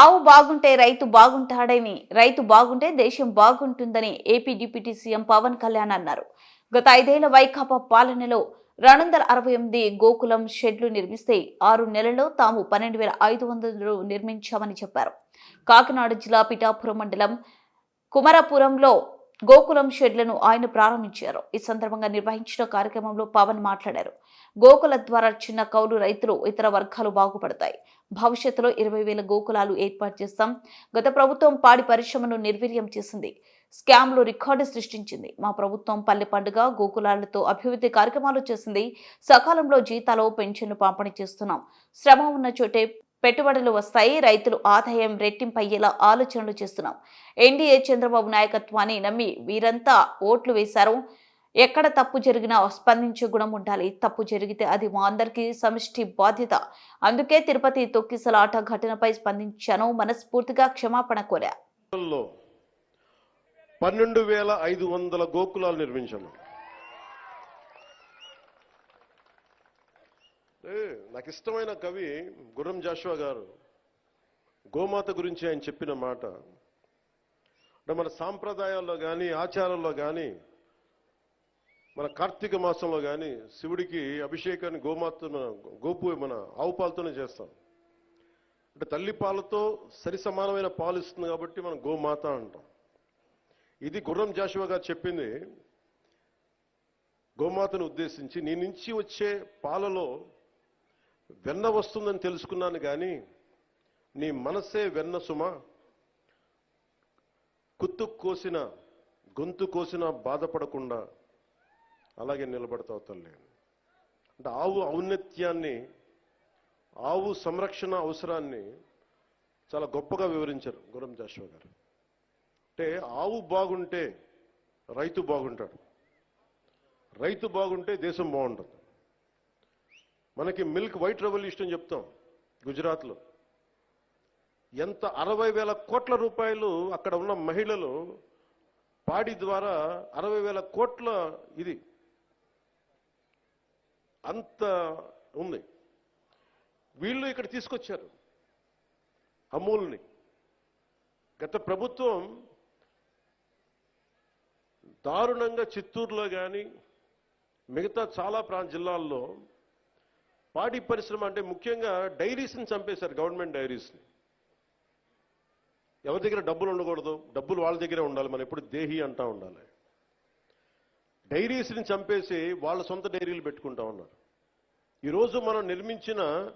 ఆవు బాగుంటే రైతు బాగుంటాడని రైతు బాగుంటే దేశం బాగుంటుందని AP deputy CM Pawan Kalyan అన్నారు. గత ఐదేళ్ళ వైకాపా పాలనలో రెండు వందల అరవై ఎనిమిది గోకులం షెడ్లు నిర్మిస్తే ఆరు నెలల్లో తాము పన్నెండు వేల ఐదు వందలు నిర్మించామని చెప్పారు. కాకినాడ జిల్లా పిఠాపురం మండలం కుమరపురంలో గోకులం షెడ్లను ఆయన ప్రారంభించారు. ఈ సందర్భంగా నిర్వహించిన కార్యక్రమంలో పవన్ మాట్లాడారు. గోకుల ద్వారా చిన్న కౌలు రైతులు ఇతర వర్గాలు బాగుపడతాయి. భవిష్యత్తులో ఇరవై వేల గోకులాలు ఏర్పాటు చేస్తాం. గత ప్రభుత్వం పాడి పరిశ్రమను నిర్వీర్యం చేసింది. స్కామ్లు రికార్డు సృష్టించింది. మా ప్రభుత్వం పల్లె పండుగ గోకులాలతో అభివృద్ధి కార్యక్రమాలు చేసింది. సకాలంలో జీతాలు పెన్షన్లు పంపిణీ చేస్తున్నాం. శ్రమ ఉన్న చోటే పెట్టుబడులు వస్తాయి రైతులు ఆదాయం రెట్టింపయ్యేలా ఆలోచనలు చేస్తున్నాం. ఎన్డీఏ చంద్రబాబు నాయకత్వాన్ని నమ్మి వీరంతా ఓట్లు వేశారు. ఎక్కడ తప్పు జరిగినా స్పందించే గుణం ఉండాలి. తప్పు జరిగితే అది మా అందరికీ సమిష్టి బాధ్యత. అందుకే తిరుపతి తొక్కిసలాట ఘటనపై స్పందించాను. మనస్ఫూర్తిగా క్షమాపణ కోరా. పన్నెండు వేల ఐదు వందల గోకులాలు నిర్మించాము. నాకు ఇష్టమైన కవి గుర్రం జాషువా గారు. గోమాత గురించి ఆయన చెప్పిన మాట. అంటే మన సాంప్రదాయాల్లో కానీ ఆచారాల్లో కానీ మన కార్తీక మాసంలో కానీ శివుడికి అభిషేకాన్ని గోమాత గోపు మన ఆవు పాలతోనే చేస్తాం. అంటే తల్లి పాలతో సరి సమానమైన పాలు ఇస్తుంది కాబట్టి మనం గోమాత అంటాం. ఇది గుర్రం జాషువా గారు చెప్పింది. గోమాతను ఉద్దేశించి నీ నుంచి వచ్చే పాలలో వెన్న వస్తుందని తెలుసుకున్నాను కానీ నీ మనసే వెన్న సుమ కుత్తు కోసిన గొంతు కోసిన బాధపడకుండా అలాగే నిలబడతావు తల్లి. అంటే ఆవు ఔన్నత్యాన్ని ఆవు సంరక్షణ అవసరాన్ని చాలా గొప్పగా వివరించారు గురం జాషువా గారు. అంటే ఆవు బాగుంటే రైతు బాగుంటాడు. రైతు బాగుంటే దేశం బాగుంటుంది. మనకి మిల్క్ వైట్ రెవల్యూషన్ అని చెప్తాం గుజరాత్లో. ఎంత అరవై వేల కోట్ల రూపాయలు అక్కడ ఉన్న మహిళలు పాడి ద్వారా అరవై వేల కోట్ల ఇది అంత ఉంది. వీళ్ళు ఇక్కడ తీసుకొచ్చారు అమూల్ని. గత ప్రభుత్వం దారుణంగా చిత్తూరులో కానీ మిగతా చాలా ప్రాంత జిల్లాల్లో పాడి పరిశ్రమ అంటే ముఖ్యంగా డైరీస్ని చంపేశారు గవర్నమెంట్ డైరీస్ని. ఎవరి దగ్గర డబ్బులు ఉండకూడదు? డబ్బులు వాళ్ళ దగ్గరే ఉండాలి. మనం ఎప్పుడు దేహి అంటా ఉండాలి. డైరీస్ని చంపేసి వాళ్ళ సొంత డైరీలు పెట్టుకుంటా ఉన్నారు. ఈరోజు మనం నిర్మించిన